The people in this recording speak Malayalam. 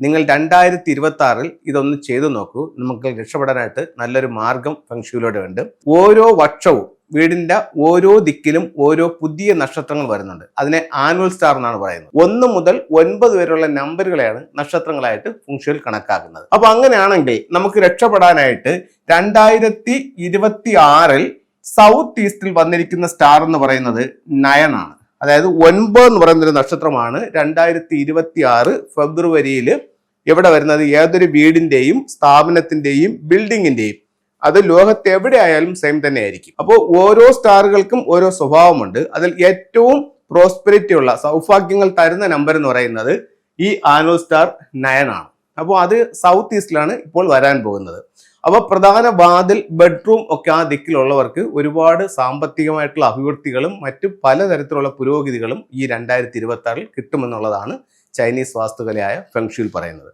നിങ്ങൾ രണ്ടായിരത്തി ഇരുപത്തി ആറിൽ ഇതൊന്ന് ചെയ്തു നോക്കൂ. നമുക്ക് രക്ഷപ്പെടാനായിട്ട് നല്ലൊരു മാർഗം ഫംഗ്ഷയിലൂടെ ഉണ്ട്. ഓരോ വർഷവും വീടിന്റെ ഓരോ ദിക്കിലും ഓരോ പുതിയ നക്ഷത്രങ്ങൾ വരുന്നുണ്ട്. അതിനെ ആനുവൽ സ്റ്റാർ എന്നാണ് പറയുന്നത്. ഒന്ന് മുതൽ ഒൻപത് വരെയുള്ള നമ്പറുകളെയാണ് നക്ഷത്രങ്ങളായിട്ട് ഫംഗ്ഷനിൽ കണക്കാക്കുന്നത്. അപ്പൊ അങ്ങനെയാണെങ്കിൽ നമുക്ക് രക്ഷപ്പെടാനായിട്ട് രണ്ടായിരത്തി ഇരുപത്തി ആറിൽ സൗത്ത് ഈസ്റ്റിൽ വന്നിരിക്കുന്ന സ്റ്റാർ എന്ന് പറയുന്നത് നയനാണ്. അതായത് ഒൻപത് എന്ന് പറയുന്ന ഒരു നക്ഷത്രമാണ് രണ്ടായിരത്തി ഇരുപത്തി ആറ് ഫെബ്രുവരിയിൽ എവിടെ വരുന്നത്? ഏതൊരു വീടിന്റെയും സ്ഥാപനത്തിന്റെയും ബിൽഡിങ്ങിന്റെയും. അത് ലോകത്ത് എവിടെ ആയാലും സെയിം തന്നെ ആയിരിക്കും അപ്പോൾ ഓരോ സ്റ്റാറുകൾക്കും ഓരോ സ്വഭാവമുണ്ട്. അതിൽ ഏറ്റവും പ്രോസ്പെരിറ്റി ഉള്ള സൗഭാഗ്യങ്ങൾ തരുന്ന നമ്പർ എന്ന് പറയുന്നത് ഈ ആനോ സ്റ്റാർ നയൻ ആണ് അപ്പോൾ അത് സൗത്ത് ഈസ്റ്റിലാണ് ഇപ്പോൾ വരാൻ പോകുന്നത്. അപ്പോൾ പ്രധാന വാതിൽ ബെഡ്റൂം ഒക്കെ ആ ദിക്കിലുള്ളവർക്ക് ഒരുപാട് സാമ്പത്തികമായിട്ടുള്ള അഭിവൃദ്ധികളും മറ്റു പലതരത്തിലുള്ള പുരോഗതികളും ഈ രണ്ടായിരത്തി ഇരുപത്തി ആറിൽ കിട്ടുമെന്നുള്ളതാണ് ചൈനീസ് വാസ്തുകലയായ ഫെങ്ഷുയിൽ പറയുന്നത്.